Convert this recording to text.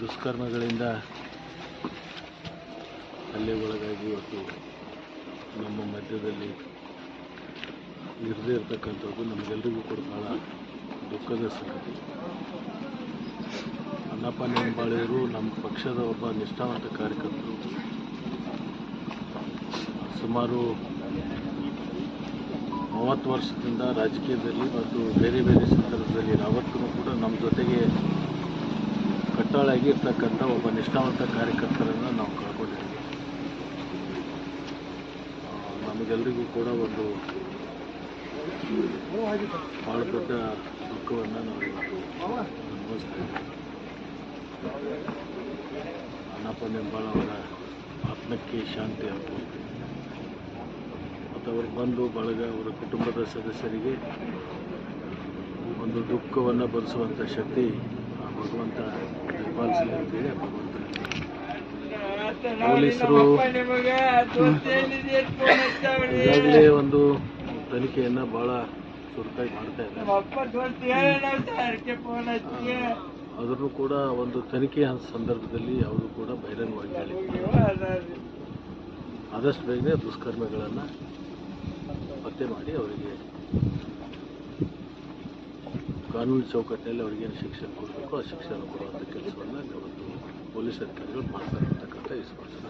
ದುಷ್ಕರ್ಮಗಳಿಂದ ಹಲ್ಲೆಗೊಳಗಾಗಿ ಇವತ್ತು ನಮ್ಮ ಮಧ್ಯದಲ್ಲಿ ಇರದೇ ಇರತಕ್ಕಂಥದ್ದು ನಮಗೆಲ್ಲರಿಗೂ ಕೂಡ ಭಾಳ ದುಃಖದ ಸಂಗತಿ. ಅಣ್ಣಪ್ಪ ನೆಂಬಾಳಿಯವರು ನಮ್ಮ ಪಕ್ಷದ ಒಬ್ಬ ನಿಷ್ಠಾವಂತ ಕಾರ್ಯಕರ್ತರು. ಸುಮಾರು ಮೂವತ್ತು ವರ್ಷದಿಂದ ರಾಜಕೀಯದಲ್ಲಿ ಮತ್ತು ಬೇರೆ ಬೇರೆ ಸಂದರ್ಭದಲ್ಲಿ ಯಾವತ್ತೂ ಕೂಡ ನಮ್ಮ ಜೊತೆಗೆ ಕಟ್ಟಾಳಾಗಿ ಇರ್ತಕ್ಕಂಥ ಒಬ್ಬ ನಿಷ್ಠಾವಂತ ಕಾರ್ಯಕರ್ತರನ್ನು ನಾವು ಕಳ್ಕೊಂಡಿದ್ದೀವಿ. ನಮಗೆಲ್ಲರಿಗೂ ಕೂಡ ಒಂದು ಭಾಳ ದೊಡ್ಡ ದುಃಖವನ್ನು ನಾವು ಅನುಭವಿಸ್ತಾ ಇದ್ದೀವಿ. ಅನ್ನಪ್ಪ ನಿಂಬಾಳ ಅವರ ಆತ್ಮಕ್ಕೆ ಶಾಂತಿ ಅಂತ. ಮತ್ತು ಅವರು ಬಂದು ಬಳಗ ಅವರ ಕುಟುಂಬದ ಸದಸ್ಯರಿಗೆ ಒಂದು ದುಃಖವನ್ನು ಭರಿಸುವಂಥ ಶಕ್ತಿ ಭಗವಂತ ಪೊಲೀಸರು ಈಗಾಗಲೇ ಒಂದು ತನಿಖೆಯನ್ನು ಭಾಳ ಚುರುಕಾಗಿ ಮಾಡ್ತಾ ಇದ್ದಾರೆ. ಅದನ್ನು ಕೂಡ ಒಂದು ತನಿಖೆ ಸಂದರ್ಭದಲ್ಲಿ ಯಾವುದು ಕೂಡ ಬಹಿರಂಗವಾಗಿ ಆದಷ್ಟು ಬೇಗನೆ ದುಷ್ಕರ್ಮಿಗಳನ್ನ ಪತ್ತೆ ಮಾಡಿ ಅವರಿಗೆ ಕಾನೂನು ಚೌಕಟ್ಟಿನಲ್ಲಿ ಅವ್ರಿಗೇನು ಶಿಕ್ಷೆ ಕೊಡಬೇಕು, ಆ ಶಿಕ್ಷೆಯನ್ನು ಕೊಡುವಂಥ ಕೆಲಸವನ್ನು ಒಂದು ಪೊಲೀಸ್ ಅಧಿಕಾರಿಗಳು ಮಾಡ್ತಾರೆ ಅಂತಕ್ಕಂಥ ಈ ಸ್ಪಷ್ಟನೆ.